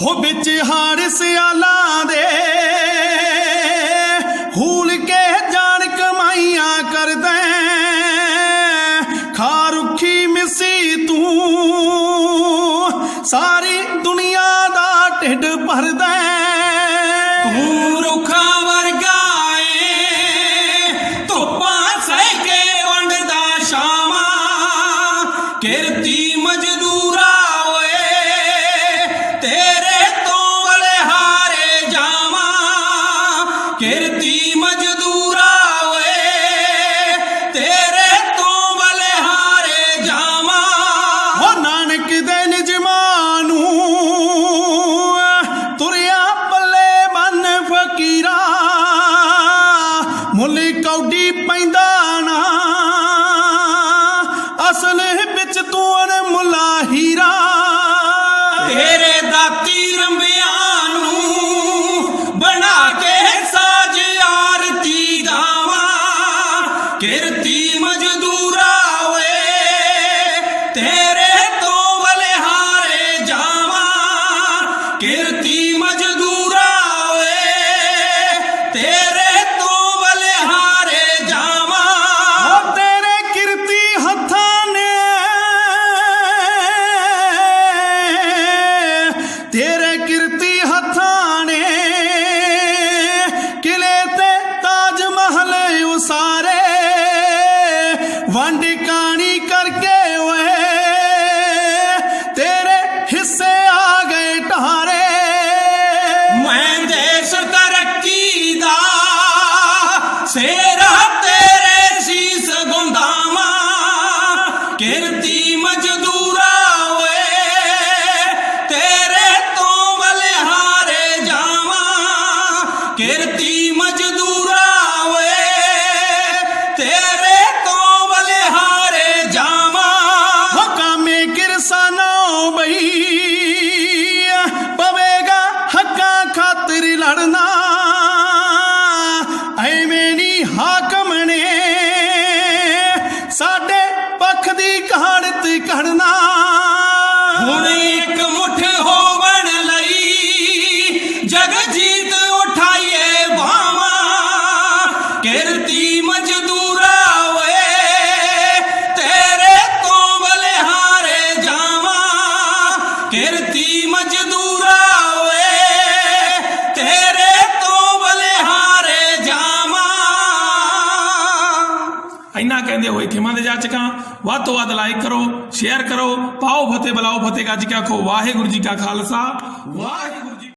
ਹੋ ਵਿੱਚ ਹਾਰ ਸਿਆਲਾਂ ਦੇ। ਹੂਲ ਕੇ ਜਾਣ ਕਮਾਈਆਂ ਕਰਦਾ ਖਾ ਰੁੱਖੀ ਮਿਸੀ ਤੂੰ, ਸਾਰੀ ਦੁਨੀਆ ਦਾ ਢਿੱਡ ਭਰਦਾ ਤੂੰ ਰੁੱਖਾਂ ਵਰਗਾ ਏ, ਧੁੱਪਾਂ ਸਹਿ ਕੇ ਵੰਡਦਾ ਸ਼ਾਮਾਂ। ਕਿਰਤੀ ਮਜ ਮਜ਼ਦੂਰਾ ਓਏ ਤੇਰੇ ਤੋਂ ਬਲਿਹਾਰੇ ਜਾਵਾਂ। ਹੋ ਨਾਨਕ ਦੇ ਨਿਜਮਾਂ ਨੂੰ ਤੁਰਿਆ ਪੱਲੇ ਬੰਨ ਫਕੀਰਾ। ਮੁੱਲ ਕੌਡੀ ਪੈਂਦਾ ਨਾ ਅਸਲ ਵਿੱਚ ਤੂੰ ਅਨਮੁੱਲਾ ਹੀਰਾ। ਤੇਰੇ ਦਾਤੀ ਕਿਰਤੀ ਮਜ਼ਦੂਰਾ ਓਏ ਤੇਰੇ ਤੋਂ ਬਲਿਹਾਰੇ ਜਾਵਾਂ। ਕਿਰਤੀ ਮਜ਼ਦੂਰਾ ਓਏ ਤੇਰੇ ਵੰਡ ਕਾਣੀ ਕਰਕੇ ਓਏ, ਤੇਰੇ ਹਿੱਸੇ ਆ ਗਏ ਢਾਰੇ ਮੈਂ ਦੇਸ਼ ਤਰੱਕੀ ਦਾ, ਸੇਰਾ ਤੇਰੇ ਸੀਸ ਗੁੰਦਾਵਾਂ, ਕਿਰਤੀ ਮਜ਼ਦੂਰਾ ਕਢਣਾ ਹੁਣ ਇੱਕ ਮੁੱਠ ਹੋਵਣ ਲਈ ਜਗਜੀਤ ਉਠਾਈਏ ਬਾਵਾਂ ਕਿਰਤੀ ਮਜ਼ਦੂਰਾ ਓਏ ਤੇਰੇ ਤੋਂ ਬਲਿਹਾਰੇ ਜਾਵਾਂ। ਕਿਰਤੀ ਮਜ਼ਦੂਰਾ ਓਏ ਤੇਰੇ ਤੋਂ ਬਲਿਹਾਰੇ ਜਾਵਾਂ। ਇੰਨਾ ਕਹਿੰਦੇ ਹੋਏ ਖਿਮਾ ਦੇ ਜਾਚਕਾਂ ਵੱਧ ਤੋਂ ਵੱਧ ਲਾਈਕ ਕਰੋ ਸ਼ੇਅਰ ਕਰੋ, ਪਾਓ ਫਤਿਹ, ਬਲਾਓ ਫਤਿਹ, ਗੱਜ ਕੇ ਆਖੋ, ਵਾਹਿਗੁਰੂ ਜੀ ਕਾ ਖਾਲਸਾ, ਵਾਹਿਗੁਰੂ